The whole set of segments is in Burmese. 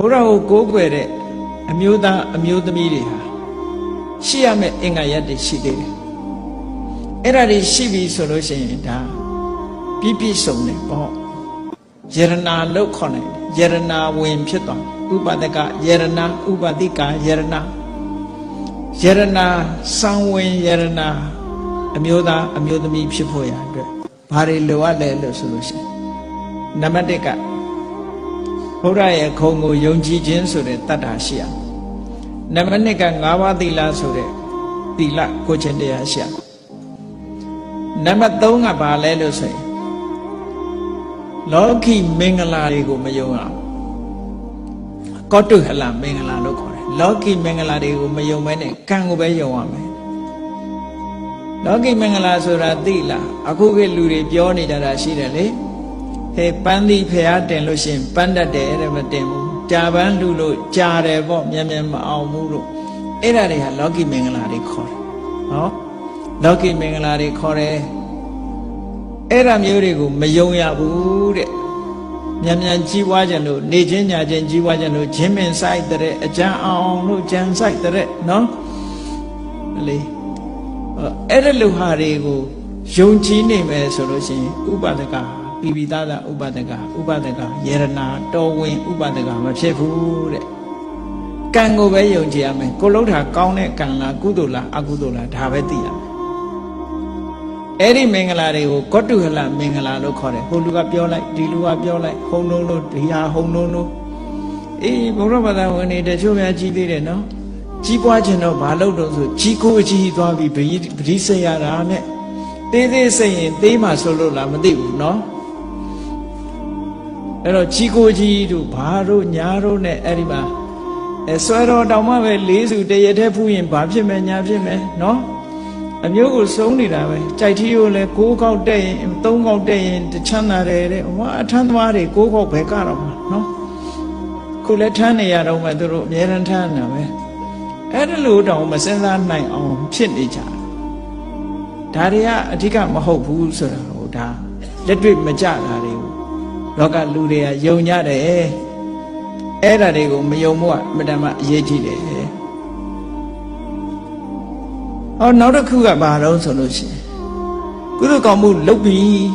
ဘုရားကိုကိုးကွယ်တဲ့အမျိုးသားအမျိုးသမီးတွေဟာရှိရမယ့်အင်္ဂါရက်တွေရှိသေးတယ်အဲ့ဒါတွေရှိပြီဆိုလို့ရှိရင်ဒါပြည့်ပြည့်စုံတယ်ပေါ့ယရနာလို့ခေါ်တယ်ယရနာဝင်ဖြစ်သွားဥပဒကယရနာဥပတိကယရနာယရနာစံဝင်ယရနာအမျိုးသားအမျိုးသမီးဖြစ်ဖို့ရအတွက်ဘာတွေလိုအပ်လဲလို့ဆိုလို့ရှိရင်နံပါတ်1က ဘုရားရဲ့ခုံကိုယုံကြည်ခြင်းဆိုတဲ့တတ္တာရှိရမယ်နံပါတ်2က၅ပါးသီလဆိုတဲ့သီလကိုယ်ချင်းတရားရှိရမယ်နံပါတ်3ကဘာလဲလို့ဆိုရင်လောကီမင်္ဂလာတွေကိုမယုံအောင်ကောတုဟလမင်္ဂလာလို့ခေါ်တယ်လောကီမင်္ဂလာတွေကိုမယုံမဲနဲ့ကံကိုပဲယုံရမယ်လောကီမင်္ဂလာဆိုတာသိလားအခုကလူတွေပြောနေကြတာရှိတယ်လေ ဟဲ့ပန်းသီဖျားတင်လို့ရှရင်ပန်းတတ်တယ်တဲ့မတင်ဘူးကြာပန်းလူလို့ကြာတယ်ပေါ့မြန်မြန်မအောင်ဘူးလို့အဲ့ဒါတွေဟာလောကီမင်္ဂလာတွေခေါ်တယ်နော်လောကီမင်္ဂလာတွေခေါ်တယ်အဲ့ဒါမျိုးတွေကိုမယုံရဘူးတဲ့မြန်မြန်ကြီးပွားကြလို့နေချင်းညာချင်းကြီးပွားကြလို့ဂျင်းမင်ဆိုင်တဲ့အကြံအောင်လို့ကြံဆိုင်တဲ့နော်လေအဲ့ဒါလူဟာတွေကိုယုံကြည်နေမယ်ဆိုလို့ရှိရင်ဥပဒက ပိပိသားသာဥပဒကဥပဒကယေရနာတော်ဝင်ဥပဒကမဖြစ်ဘူးတဲ့ကံကိုပဲယုံကြည်ရမယ်ကိုလှုပ်တာကောင်းတဲ့ကံလားကုသိုလ်လားအကုသိုလ်လားဒါပဲသိရမယ်အဲ့ဒီမင်္ဂလာတွေကိုကောတုဟလမင်္ဂလာလို့ခေါ်တယ်ဟိုလူကပြောလိုက်ဒီလူကပြောလိုက်ဟုံလုံးလို့ဒီဟာဟုံလုံးလို့အေးဘုရားဘာသာဝင်တွေတချို့များကြီးသေးတယ်နော်ကြီးပွားခြင်းတော့ဘာလို့တော့ဆိုကြီးကိုအကြီးသွားပြီးဗတိဗတိစိတ်ရတာနဲ့သေးသေးစိတ်ရင်သေးမှဆိုလို့လားမသိဘူးနော် အဲ့တော့ကြီးကိုကြီးတို့ဘာတို့ညာတို့နဲ့အဲ့ဒီမှာအဲဆွဲတော်တောင်မှပဲလေးစုတရတဲ့ဖူးရင်ဘာဖြစ်မယ်ညာဖြစ်မယ်နော်အမျိုးကိုစုံနေတာပဲကြိုက်ထီးကိုလည်းကိုးကောက်တက်ရင်သုံးကောက်တက်ရင်တချမ်းသာတယ်တဲ့ဟောအထမ်းသမားတွေကိုးကောက်ပဲကတော့မှာနော်ခုလည်းထမ်းနေရတော့မှသူတို့အများရန်ထမ်းနေတာပဲအဲ့ဒါလို့တောင်မစင်စားနိုင်အောင်ဖြစ်နေကြဒါတွေကအဓိကမဟုတ်ဘူးဆိုတာဟိုဒါလက်တွေ့မကြတာတွေကို လောကလူတွေကယုံကြတယ်အဲ့ဒါတွေကိုမယုံမှုကအမတန်မှအရေးကြီးတယ်။အော်နောက်တစ်ခုကဘာတော့ဆိုလို့ရှိရင်ကုသိုလ်ကောင်းမှုလုပ်ပြီး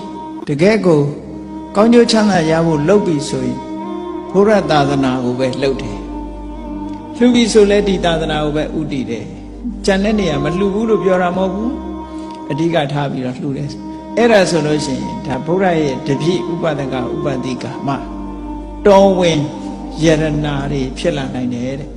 တကယ်ကိုကောင်းကျိုးချမ်းသာရဖို့လုပ်ပြီးဆိုရင်ဘုရားသာသနာကိုပဲလုပ်တယ်။လှူပြီးဆိုလဲဒီသာသနာကိုပဲဥတည်တယ်။ကြံတဲ့နေရာမလှူဘူးလို့ပြောတာမဟုတ်ဘူး။အဓိကထားပြီးတော့လှူတယ်။ အဲ့ဒါဆိုလို့ရှိရင်ဒါဘုရားရဲ့တပြည့်ဥပဒကဥပတိကမှတော်ဝင်ယရနာတွေဖြစ်လာနိုင်တယ်တဲ့